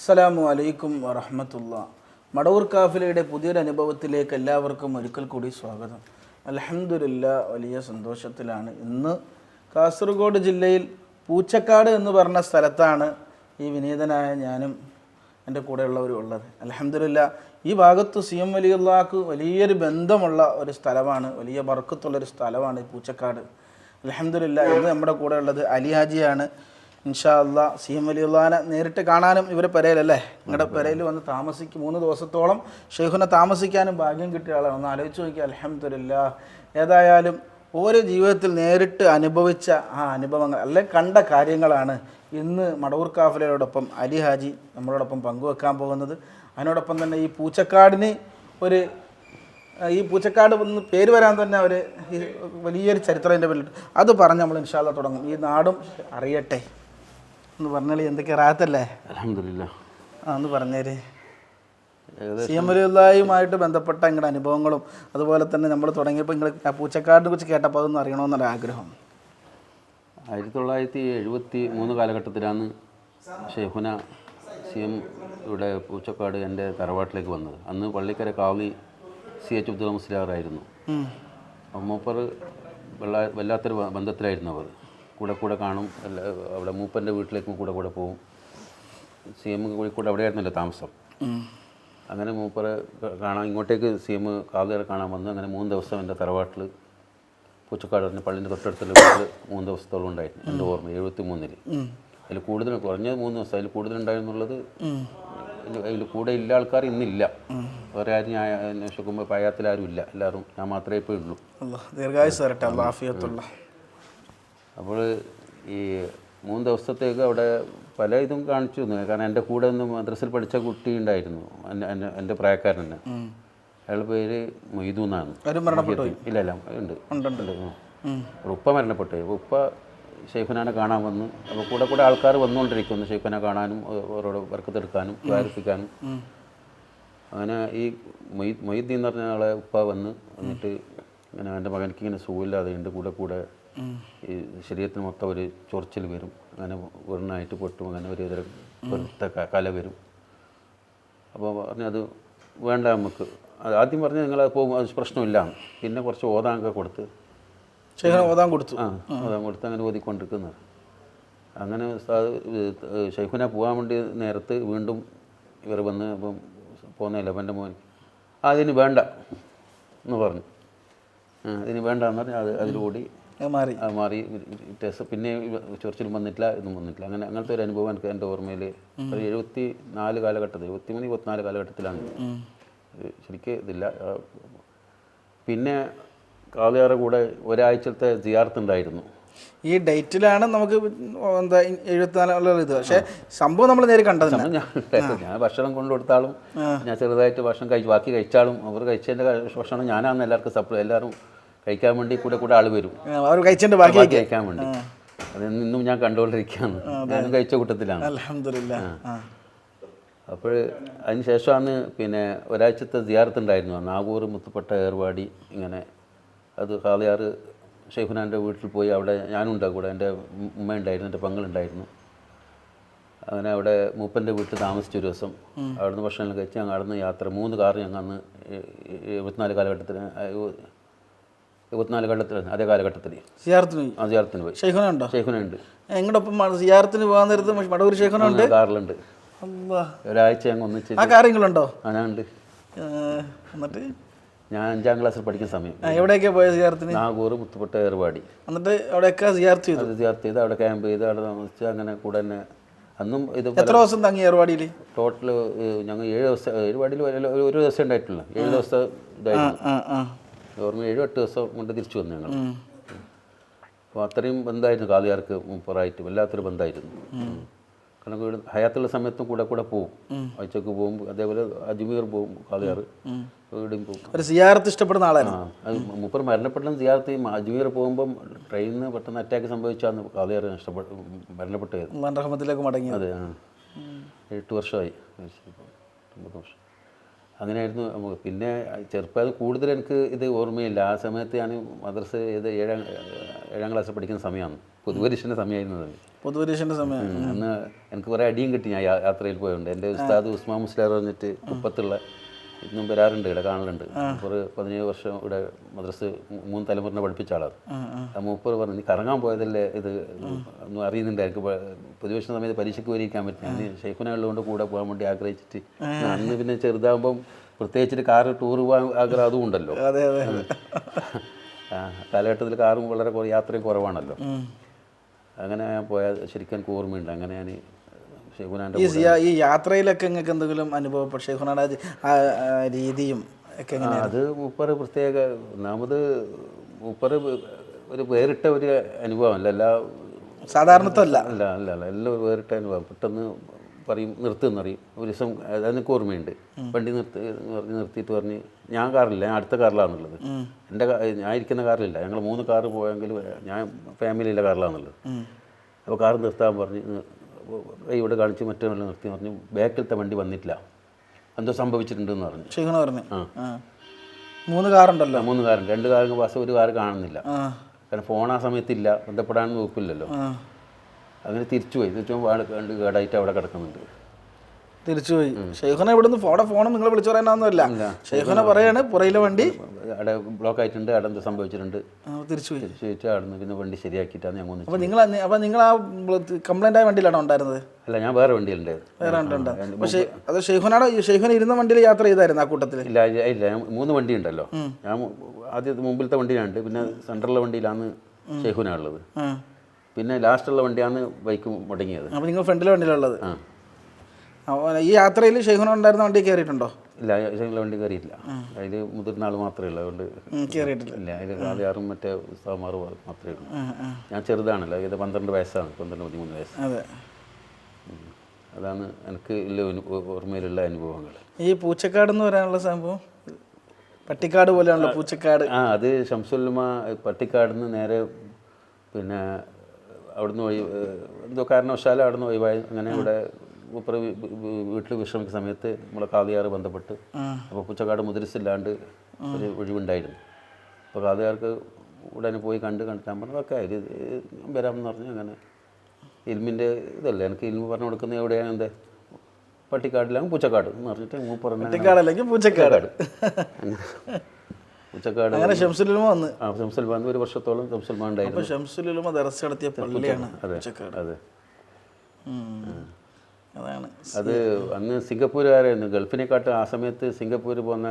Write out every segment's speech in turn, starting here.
അസ്സലാമു അലൈക്കും വറഹമത്തുള്ള. മടവൂർ കാഫിലയുടെ പുതിയൊരു അനുഭവത്തിലേക്ക് എല്ലാവർക്കും ഒരിക്കൽ കൂടി സ്വാഗതം. അലഹമുല്ല വലിയ സന്തോഷത്തിലാണ്. ഇന്ന് കാസർഗോഡ് ജില്ലയിൽ പൂച്ചക്കാട് എന്ന് പറഞ്ഞ സ്ഥലത്താണ് ഈ വിനീതനായ ഞാനും എന്റെ കൂടെയുള്ളവരും ഉള്ളത്. അലഹമില്ല ഈ ഭാഗത്ത് സി എം വലിയുള്ളാക്ക് വലിയൊരു ബന്ധമുള്ള ഒരു സ്ഥലമാണ് വലിയ ബർക്കത്തുള്ളൊരു സ്ഥലമാണ് ഈ പൂച്ചക്കാട്. അലഹമില്ല ഇന്ന് നമ്മുടെ കൂടെ ഉള്ളത് അലി ഹാജിയാണ് ഇൻഷാ സി എം വലിയുള്ളഹാനെ നേരിട്ട് കാണാനും ഇവരെ പെരയിലല്ലേ? നിങ്ങളുടെ പെരയിൽ വന്ന് താമസിക്കും മൂന്ന് ദിവസത്തോളം ഷെയ്ഖുനെ താമസിക്കാനും ഭാഗ്യം കിട്ടിയ ആളാണ്. ഒന്ന് ആലോചിച്ച് നോക്കിയാൽ അലഹമില്ല ഏതായാലും ഓരോ ജീവിതത്തിൽ നേരിട്ട് അനുഭവിച്ച ആ അനുഭവങ്ങൾ അല്ലെ കണ്ട കാര്യങ്ങളാണ് ഇന്ന് മടവൂർ കാഫലയോടൊപ്പം അലി ഹാജി നമ്മളോടൊപ്പം പങ്കുവെക്കാൻ പോകുന്നത്. അതിനോടൊപ്പം തന്നെ ഈ പൂച്ചക്കാടിന് ഒരു ഈ പൂച്ചക്കാട് ഒന്ന് പേര് വരാൻ തന്നെ ഒരു വലിയൊരു ചരിത്രം എന്റെ പേരിലുണ്ട് അത് പറഞ്ഞ് നമ്മൾ ഇൻഷാല്ല തുടങ്ങും. ഈ നാടും അറിയട്ടെ. എന്ന് പറഞ്ഞാൽ എന്തൊക്കെ റാത്തല്ലേ അലഹമില്ല ആ ഒന്ന് പറഞ്ഞേര്. സി എം ബന്ധപ്പെട്ട നിങ്ങളുടെ അനുഭവങ്ങളും അതുപോലെ തന്നെ നമ്മൾ തുടങ്ങിയപ്പോൾ നിങ്ങൾ ആ പൂച്ചക്കാടിനെ കുറിച്ച് കേട്ടപ്പോൾ അതൊന്നും അറിയണമെന്നൊരു ആഗ്രഹം. ആയിരത്തി തൊള്ളായിരത്തി എഴുപത്തി മൂന്ന് കാലഘട്ടത്തിലാണ് ഷെഹുന സി എം ഇവിടെ പൂച്ചക്കാട് എന്റെ തറവാട്ടിലേക്ക് വന്നത്. അന്ന് പള്ളിക്കര കാവി സി എച്ച് അബ്ദുൽ മുസ്ലിയാറായിരുന്നു മൂപ്പർ വെള്ള വല്ലാത്തൊരു ബന്ധത്തിലായിരുന്നു അവർ. കൂടെ കൂടെ കാണും. അല്ല അവിടെ മൂപ്പന്റെ വീട്ടിലേക്കും കൂടെ കൂടെ പോവും. സി എം കോഴിക്കോട് അവിടെയായിരുന്നല്ലോ താമസം. അങ്ങനെ മൂപ്പറ് കാണാൻ ഇങ്ങോട്ടേക്ക് സി എം കാവുകാരെ കാണാൻ വന്ന് അങ്ങനെ മൂന്ന് ദിവസം എന്റെ തറവാട്ടിൽ പൂച്ചക്കാട് പറഞ്ഞ പള്ളിന്റെ തൊട്ടടുത്തുള്ള വീട്ടിൽ മൂന്ന് ദിവസത്തോളം ഉണ്ടായിരുന്നു. എന്റെ ഓർമ്മ എഴുപത്തി മൂന്നിൽ. അതിൽ കൂടുതൽ കുറഞ്ഞത് മൂന്ന് ദിവസം അതിൽ കൂടുതൽ ഉണ്ടായിരുന്നുള്ളത്. അതിൽ കൂടെ ഇല്ല ആൾക്കാർ ഇന്നില്ല. വേറെ ആരും ഞാൻ അന്വേഷിക്കുമ്പോൾ പയ്യാത്തിൽ ആരും ഇല്ല. എല്ലാവരും ഞാൻ മാത്രമേ ഇപ്പോൾ ഉള്ളൂ. ദീർഘായുസ് അള്ളാഫിയത്തുള്ള അപ്പോൾ ഈ മൂന്ന് ദിവസത്തേക്ക് അവിടെ പല ഇതും കാണിച്ചു തന്നു. കാരണം എന്റെ കൂടെ ഒന്ന് മദ്രസയിൽ പഠിച്ച കുട്ടി ഉണ്ടായിരുന്നു. എന്റെ പ്രായക്കാരൻ തന്നെ. അയാളുടെ പേര് മൊയ്തു എന്നാണ്. ഇല്ല ഇല്ല ഉണ്ട്. ഉണ്ട് ഉപ്പ മരണപ്പെട്ടു. ഉപ്പ ഷെയ്ഫനാനെ കാണാൻ വന്നു. അപ്പോൾ കൂടെ കൂടെ ആൾക്കാർ വന്നുകൊണ്ടിരിക്കുന്നു. ഷെയ്ഫനെ കാണാനും അവരോട് വർക്കത്തെടുക്കാനും ക്ലാരിഫിക്കാനും അങ്ങനെ ഈ മൊയ് മൊയ്തീൻ എന്ന് പറഞ്ഞ ആളെ ഉപ്പ വന്ന് എന്നിട്ട് ഇങ്ങനെ എന്റെ മകനിക്ക് ഇങ്ങനെ സുഖമില്ലാതെ ഉണ്ട് കൂടെ കൂടെ ഈ ശരീരത്തിന് മൊത്തം ഒരു ചൊറിച്ചിൽ വരും. അങ്ങനെ വെണ്ണായിട്ട് പൊട്ടും. അങ്ങനെ ഒരു ഇതര വെറുത്ത ക- കല വരും. അപ്പോൾ പറഞ്ഞു അത് വേണ്ട നമുക്ക്. അത് ആദ്യം പറഞ്ഞ് നിങ്ങൾ പോകും. അത് പ്രശ്നമില്ല പിന്നെ കുറച്ച് ഓതാനൊക്കെ കൊടുത്ത്. ഓതാൻ കൊടുത്തു. ആ ഓതാൻ കൊടുത്ത് അങ്ങനെ ഓതിക്കൊണ്ടിരിക്കുന്നത് അങ്ങനെ ഷെയ്ഖുന പോകാൻ വേണ്ടി നേരത്ത് വീണ്ടും ഇവർ വന്ന് അപ്പം പോകുന്നില്ല അപ്പം എന്റെ മോൻ അതിന് വേണ്ട എന്ന് പറഞ്ഞു. അതിന് വേണ്ട എന്ന് പറഞ്ഞാൽ അത് അതിലൂടി അത് മാറി. മാറി. പിന്നെ ചൊറിച്ചിലും വന്നിട്ടില്ല ഇതും വന്നിട്ടില്ല. അങ്ങനെ അങ്ങനത്തെ ഒരു അനുഭവം എനിക്ക് എന്റെ ഓർമ്മയിൽ ഒരു എഴുപത്തി നാല് കാലഘട്ടത്തിൽ എഴുപത്തി മൂന്ന് ഇരുപത്തിനാല് കാലഘട്ടത്തിലാണ്. ശരിക്കും ഇതില്ല. പിന്നെ കാളിയാറെ കൂടെ ഒരാഴ്ചത്തെ ജിയാർത്ത് ഉണ്ടായിരുന്നു. ഈ ഡേറ്റിലാണ് നമുക്ക് എന്താ എഴുപത്തിനാലുള്ള ഇത്. പക്ഷേ സംഭവം നമ്മൾ നേരെ കണ്ടത് ഞാൻ ഭക്ഷണം കൊണ്ടു കൊടുത്താലും ഞാൻ ചെറുതായിട്ട് ഭക്ഷണം കഴിച്ചു. ബാക്കി കഴിച്ചാലും അവർ കഴിച്ചതിന്റെ ഭക്ഷണം ഞാനാണ് എല്ലാവർക്കും സപ്ലൈ എല്ലാവരും കഴിക്കാൻ വേണ്ടി കൂടെ കൂടെ ആൾ വരും. അവർ കഴിച്ചിട്ട് ബാക്കി കഴിക്കാൻ വേണ്ടി. അത് ഇന്നും ഞാൻ കണ്ടുകൊണ്ടിരിക്കുകയാണ്. ഞാനും കഴിച്ച കൂട്ടത്തിലാണ്. അലഹമില്ല അപ്പോൾ അതിന് ശേഷമാണ് പിന്നെ ഒരാഴ്ചത്തെ ഉണ്ടായിരുന്നു നാഗൂർ മുത്തുപ്പെട്ട ഏർവാടി ഇങ്ങനെ അത് ഹാളിയാർ ഷെയ്ഖുനാന്റെ വീട്ടിൽ പോയി അവിടെ ഞാനുണ്ടാകും കൂടെ എന്റെ ഉമ്മ ഉണ്ടായിരുന്നു എന്റെ പങ്ങളുണ്ടായിരുന്നു. അങ്ങനെ അവിടെ മൂപ്പന്റെ വീട്ടിൽ താമസിച്ച ഒരു ദിവസം അവിടുന്ന് ഭക്ഷണം കഴിച്ച് ഞങ്ങൾ അവിടുന്ന് യാത്ര. മൂന്ന് കാർ ഞങ്ങൾ അന്ന് എഴുപത്തിനാല് കാലഘട്ടത്തിന് എഴുപത്തിനാല് കാലഘട്ടത്തിൽ അതേ കാലഘട്ടത്തിൽ സിയാറത്തിന് പോയി? ആ സിയാറത്തിന് പോയി. ഷെയ്ഖുനുണ്ടോ ഷെയ്ഖുനുണ്ട് എങ്ങോട്ടൊപ്പം സിയാറത്തിന് പോകാൻ നേരത്ത് മടവൂർ ഷെയ്ഖുനുണ്ട് കാറിലുണ്ട്. ഒരാഴ്ച ഞങ്ങൾ ഒന്നിച്ച് ആ കാര്യങ്ങളുണ്ടോ? ആ ഞാനുണ്ട് എന്നിട്ട്? ഞാൻ അഞ്ചാം ക്ലാസ്സിൽ പഠിക്കുന്ന സമയം. എവിടെയൊക്കെ പോയ സിയാർത്തിന് നാഗൂർ മുത്തുപെട്ട ഏർവാടി. എന്നിട്ട് അവിടെയൊക്കെ സിയാർത്ത് ചെയ്തു? സിയാർത്ത് ചെയ്ത് അവിടെ ക്യാമ്പ് ചെയ്ത് അവിടെ താമസിച്ച് അങ്ങനെ കൂടെ തന്നെ അന്നും ഇത് എത്ര ദിവസം തങ്ങി ഏർവാടിയിൽ ടോട്ടൽ ഞങ്ങൾ ഏഴ് ദിവസം ഏർവാടിയിൽ ഒരു ദിവസം ഉണ്ടായിട്ടുള്ളൂ ഏഴ് ദിവസം ഇതായിരുന്നു. ഓർമ്മ ഏഴ് എട്ട് ദിവസം കൊണ്ട് തിരിച്ചു വന്നു ഞങ്ങൾ. അപ്പോൾ അത്രയും ബന്ധമായിരുന്നു കാലുകാർക്ക് മുപ്പറായിട്ടും വല്ലാത്തൊരു ബന്ധമായിരുന്നു. കാരണം വീട് ഹയാത്തുള്ള സമയത്തും കൂടെ കൂടെ പോവും. ആഴ്ചക്ക് പോകും അതേപോലെ അജ്മീർ പോവും കാലുകാർ വീടും പോകും. സിയാർത്ത് സിയാറത്ത് ഇഷ്ടപ്പെടുന്ന ആളാണ് അത് മുപ്പർ മരണപ്പെട്ട സിയാർത്ത് അജ്മീർ പോകുമ്പം ട്രെയിനിൽ പെട്ടെന്ന് അറ്റാക്ക് സംഭവിച്ചാന്ന് കാലുകാർ നഷ്ടപ്പെട്ടു മരണപ്പെട്ടു മടങ്ങി അതെ ആ. എട്ട് വർഷമായി. വർഷം. അങ്ങനെയായിരുന്നു. പിന്നെ ചെറുപ്പം കൂടുതൽ എനിക്ക് ഇത് ഓർമ്മയില്ല. ആ സമയത്ത് ഞാൻ മദ്രസ ഏത് ഏഴാം ഏഴാം ക്ലാസ്സിൽ പഠിക്കുന്ന സമയമാണ്. പൊതുപരീക്ഷന്റെ സമയമായിരുന്നു അത്. പൊതുപരീക്ഷന്റെ സമയം. അന്ന് എനിക്ക് കുറേ അടിയും കിട്ടി ഞാൻ യാത്രയിൽ പോയതുകൊണ്ട്. എന്റെ ഉസ്താദ് ഉസ്മാ മുസ്ലാർ പറഞ്ഞിട്ട് കുപ്പത്തുള്ള ഇന്നും വരാറുണ്ട് ഇവിടെ കാണലുണ്ട്. ഒരു പതിനേഴ് വർഷം ഇവിടെ മദ്രസ് മൂന്ന് തലമുറനെ പഠിപ്പിച്ച ആളാണ്. ആ മൂപ്പർ പറഞ്ഞു നീ കറങ്ങാൻ പോയതല്ലേ ഇത്? ഒന്നും അറിയുന്നുണ്ട് എനിക്ക് പൊതുവേഷണ സമയത്ത് പരീക്ഷയ്ക്ക് വരിയിരിക്കാൻ പറ്റില്ല നീ ഷെയ്ഖുന ഉള്ളതുകൊണ്ട് കൂടെ പോകാൻ വേണ്ടി ആഗ്രഹിച്ചിട്ട് അന്ന് പിന്നെ ചെറുതാകുമ്പം പ്രത്യേകിച്ചിട്ട് കാറ് ടൂർ പോകാൻ ആഗ്രഹം അതും ഉണ്ടല്ലോ. അതെ അതെ. ആ, കാലഘട്ടത്തിൽ കാറും വളരെ കുറേ യാത്രയും കുറവാണല്ലോ. അങ്ങനെ ഞാൻ പോയാൽ ശരിക്കും ഓർമ്മയുണ്ട്. അങ്ങനെ ഞാൻ ഈ ഈ യാത്രയിലൊക്കെ നിങ്ങൾക്ക് എന്തെങ്കിലും അനുഭവപ്പെട്ട ഷെയ്ഖുനാടെ ആ രീതിയും ഒക്കെ അത് ഉപ്പറ് പ്രത്യേക ഒന്നാമത് ഉപ്പറ് ഒരു വേറിട്ട ഒരു അനുഭവമല്ല. എല്ലാ സാധാരണത്തല്ല അല്ല അല്ല അല്ല. എല്ലാം വേറിട്ട അനുഭവം. പെട്ടെന്ന് പറയും നിർത്തുന്ന അറിയും ഒരു ദിവസം അതെനിക്ക് ഓർമ്മയുണ്ട്. വണ്ടി നിർത്തി പറഞ്ഞ് നിർത്തിയിട്ട് പറഞ്ഞ് ഞാൻ കാറില്ല ഞാൻ അടുത്ത കാറിലാണുള്ളത് എന്റെ ഞാൻ ഇരിക്കുന്ന കാറിലില്ല. ഞങ്ങൾ മൂന്ന് കാറ് പോയെങ്കിൽ ഞാൻ ഫാമിലിയിലെ കാറിലാണുള്ളത് അപ്പോൾ കാർ നിർത്താൻ പറഞ്ഞ് ഇവിടെ കാണിച്ച് മറ്റേ നിർത്തി പറഞ്ഞു ബാക്കിലത്തെ വണ്ടി വന്നിട്ടില്ല. എന്തോ സംഭവിച്ചിട്ടുണ്ടെന്ന് പറഞ്ഞു. ഷെയ്ഖുന പറഞ്ഞു. ആ. മൂന്ന് കാറുണ്ടല്ലോ. മൂന്ന് കാറുണ്ട്. രണ്ട് കാറിന് പാസ് ഒരു കാർ കാണുന്നില്ല. കാരണം ഫോൺ ആ സമയത്തില്ല. ബന്ധപ്പെടാൻ നോക്കില്ലല്ലോ അങ്ങനെ തിരിച്ചു പോയി തിരിച്ചു കണ്ട് കേടായിട്ട് അവിടെ കിടക്കുന്നുണ്ട്. തിരിച്ചുപോയി. ഷെയ്ഖുന ഇവിടുന്ന് ഫോടെ ഫോണും നിങ്ങൾ വിളിച്ചു പറയാനൊന്നുമില്ല ഷെയ്ഖുന പറയാണ് പുറയിലെ വണ്ടി. അവിടെ ബ്ലോക്ക് ആയിട്ടുണ്ട് അവിടെ എന്ത് സംഭവിച്ചിട്ടുണ്ട്. തിരിച്ചുപോയി. തിരിച്ചു വെച്ച് അവിടെ നിന്ന് പിന്നെ വണ്ടി ശരിയാക്കിയിട്ടാണ് ഞങ്ങൾ വന്നു അപ്പോൾ നിങ്ങൾ അപ്പൊ നിങ്ങൾ ആ കംപ്ലൈന്റ് ആയ വണ്ടിയിലാണോ ഉണ്ടായിരുന്നത്? അല്ല ഞാൻ വേറെ വണ്ടിയിലുണ്ട്. വേറെ ഉണ്ട് പക്ഷേ അത് ഷെയ്ഖനാണ് ഷെയ്ഖുന ഇരുന്ന വണ്ടിയിൽ യാത്ര ചെയ്തായിരുന്നു ആ കൂട്ടത്തിൽ ഇല്ല ഇല്ല, മൂന്ന് വണ്ടി ഉണ്ടല്ലോ ഞാൻ ആദ്യം ആദ്യത്തെ മുമ്പിലത്തെ വണ്ടിയിലുണ്ട്. പിന്നെ സെൻട്രലിലെ വണ്ടിയിലാണ് ഷെയ്ഖുന ഉള്ളത് പിന്നെ ലാസ്റ്റുള്ള വണ്ടിയാണ് ബൈക്ക് മുടങ്ങിയത്. അപ്പോൾ നിങ്ങൾ ഫ്രണ്ടിലെ വണ്ടിയിലുള്ളത് ആ. ഈ യാത്രയിൽ ഷെയ്ഖുന ഉണ്ടായിരുന്ന വണ്ടി കയറിയിട്ടുണ്ടോ? ഇല്ല ഷെയ്ഖുനിലെ വണ്ടി കയറിയില്ല അതിൽ മുതിർന്ന ആൾ മാത്രമേ ഉള്ളൂ അതുകൊണ്ട് കയറിയിട്ടില്ല. ഇല്ല അതിൽ കാലിയാറും മറ്റേ ഉസ്താമാർ മാത്രമേ ഉള്ളൂ. ഞാൻ ചെറുതാണല്ലോ ഇത് പന്ത്രണ്ട് വയസ്സാണ് പന്ത്രണ്ട് പതിമൂന്ന് വയസ്സ്. അതെ. അതാണ് എനിക്ക് ഓർമ്മയിലുള്ള അനുഭവങ്ങൾ. ഈ പൂച്ചക്കാട് എന്ന് പറയാനുള്ള സംഭവം? പട്ടിക്കാട് പോലെയാണല്ലോ പൂച്ചക്കാട്. ആ അത് ഷംസുൽമ പട്ടിക്കാട് നിന്ന് നേരെ പിന്നെ അവിടുന്ന് ഒഴി എന്തോ കാരണവശാലും അവിടുന്ന് ഒഴിവായി അങ്ങനെ ഇവിടെ മൂപ്പറ് വീട്ടിൽ വിശ്രമിക്കുന്ന സമയത്ത് നമ്മളെ കാതിയാറ് ബന്ധപ്പെട്ട് അപ്പോൾ പുച്ചക്കാട് മുതിരിച്ചില്ലാണ്ട് ഒരു ഒഴിവുണ്ടായിരുന്നു. അപ്പോൾ കാതിയാർക്ക് ഉടനെ പോയി കണ്ട് കണ്ടിട്ട് പറഞ്ഞു ഓക്കെ ഇത് വരാമെന്ന് പറഞ്ഞു അങ്ങനെ ഇൽമിന്റെ ഇതല്ലേ? എനിക്ക് ഇൽമ് പറഞ്ഞു കൊടുക്കുന്നത് എവിടെയാണ് എന്താ? പട്ടിക്കാടിലാണ് പുച്ചക്കാട് എന്ന് പറഞ്ഞിട്ട് അല്ലെങ്കിൽ പൂച്ചക്കാട്. പുച്ചക്കാട്. അങ്ങനെ ഷംസുലുമ വന്ന്. ആ ഷംസുൽമാൻ ഒരു വർഷത്തോളം ഷംസുൽമാൻ ഉണ്ടായിരുന്നു. ഷംസുലുമ ദർസ് നടത്തിയ പള്ളിയാണ് അതെ ഉം. അതാണ് അത് അന്ന് സിംഗപ്പൂരുകാരായിരുന്നു ഗൾഫിനെക്കാട്ടും ആ സമയത്ത് സിംഗപ്പൂർ പോകുന്ന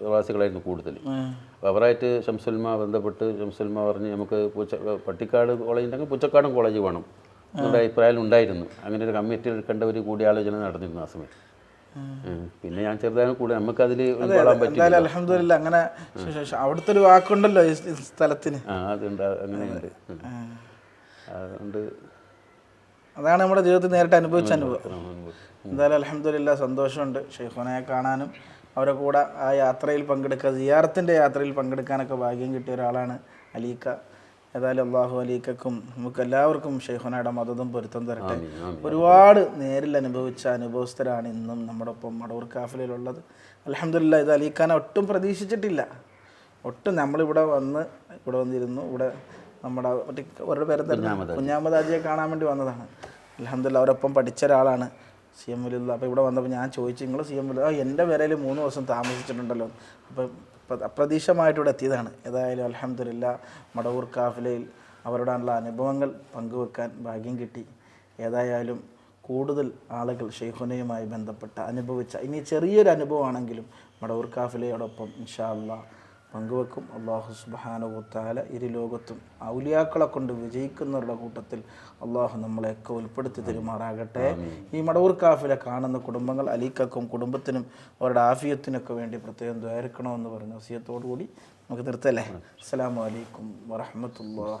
പ്രവാസികളായിരുന്നു കൂടുതൽ. അപ്പോൾ അവരായിട്ട് ഷംസുൽമ ബന്ധപ്പെട്ട് ഷംസുൽമ പറഞ്ഞ് നമുക്ക് പൂച്ച പട്ടിക്കാട് കോളേജ് ഉണ്ടെങ്കിൽ പൂച്ചക്കാടും കോളേജ് വേണം. എന്നുള്ള അഭിപ്രായം ഉണ്ടായിരുന്നു. അങ്ങനെ ഒരു കമ്മിറ്റി കണ്ട ഒരു കൂടിയാലോചന നടന്നിരുന്നു ആ സമയത്ത്. പിന്നെ ഞാൻ ചെറുതായാലും കൂടെ നമുക്ക് അതിൽ അലഹമില്ല അങ്ങനെ അവിടുത്തെ ഒരു വാക്കുണ്ടല്ലോ ഈ സ്ഥലത്തിന്. ആ അതുണ്ട് അങ്ങനെയുണ്ട്. അതുകൊണ്ട് അതാണ് നമ്മുടെ ജീവിതത്തിൽ നേരിട്ട് അനുഭവിച്ച അനുഭവം. എന്തായാലും അലഹമില്ല സന്തോഷമുണ്ട് ഷെയ്ഖുനെ കാണാനും അവരെ കൂടെ ആ യാത്രയിൽ പങ്കെടുക്കുക സിയാറത്തിന്റെ യാത്രയിൽ പങ്കെടുക്കാനൊക്കെ ഭാഗ്യം കിട്ടിയ ഒരാളാണ് അലീക്ക. ഏതായാലും അള്ളാഹു അലീക്കും നമുക്ക് എല്ലാവർക്കും ഷെയ്ഖുനയുടെ മതതും പൊരുത്തം തരട്ടെ. ഒരുപാട് നേരിൽ അനുഭവിച്ച അനുഭവസ്ഥരാണ് ഇന്നും നമ്മുടെ ഒപ്പം മടവൂർ കാഫിലുള്ളത് അലഹമില്ല ഇത് അലീഖാനെ ഒട്ടും പ്രതീക്ഷിച്ചിട്ടില്ല. ഒട്ടും നമ്മളിവിടെ വന്ന് ഇവിടെ വന്നിരുന്നു ഇവിടെ നമ്മുടെ മറ്റേ അവരുടെ പേരെന്തായിരുന്നു കുഞ്ഞാമദാജിയെ കാണാൻ വേണ്ടി വന്നതാണ്. അലഹമില്ല അവരൊപ്പം പഠിച്ച ഒരാളാണ് സി എം വലിയുള്ള. അപ്പോൾ ഇവിടെ വന്നപ്പോൾ ഞാൻ ചോദിച്ചു നിങ്ങൾ സി എം വലിയ ആ എന്റെ പേരയിൽ മൂന്ന് ദിവസം താമസിച്ചിട്ടുണ്ടല്ലോ. അപ്പം അപ്രതീക്ഷമായിട്ട് ഇവിടെ എത്തിയതാണ്. ഏതായാലും അലഹമില്ല മടവൂർ കാഫിലയിൽ അവരോടുള്ള അനുഭവങ്ങൾ പങ്കുവെക്കാൻ ഭാഗ്യം കിട്ടി. ഏതായാലും കൂടുതൽ ആളുകൾ ഷെയ്ഖുനയുമായി ബന്ധപ്പെട്ട അനുഭവിച്ച ഇനി ചെറിയൊരു അനുഭവമാണെങ്കിലും മടവൂർ കാഫിലയോടൊപ്പം ഇൻഷാ അല്ലാ പങ്കുവെക്കും. അള്ളാഹു സുബാനുഭൂത്താല ഇരു ലോകത്തും ഔലിയാക്കളെ കൊണ്ട് വിജയിക്കുന്നവരുടെ കൂട്ടത്തിൽ അള്ളാഹു നമ്മളെയൊക്കെ ഉൾപ്പെടുത്തി തരുമാറാകട്ടെ. ഈ മടവൂർ കാഫിലെ കാണുന്ന കുടുംബങ്ങൾ അലീക്കക്കും കുടുംബത്തിനും അവരുടെ ആഫിയത്തിനൊക്കെ വേണ്ടി പ്രത്യേകം ദ്വാരക്കണമെന്ന് പറഞ്ഞ വസിയത്തോടു കൂടി നമുക്ക് നിർത്തല്ലേ? അസ്സാം വലൈക്കും വറഹമത്തുള്ള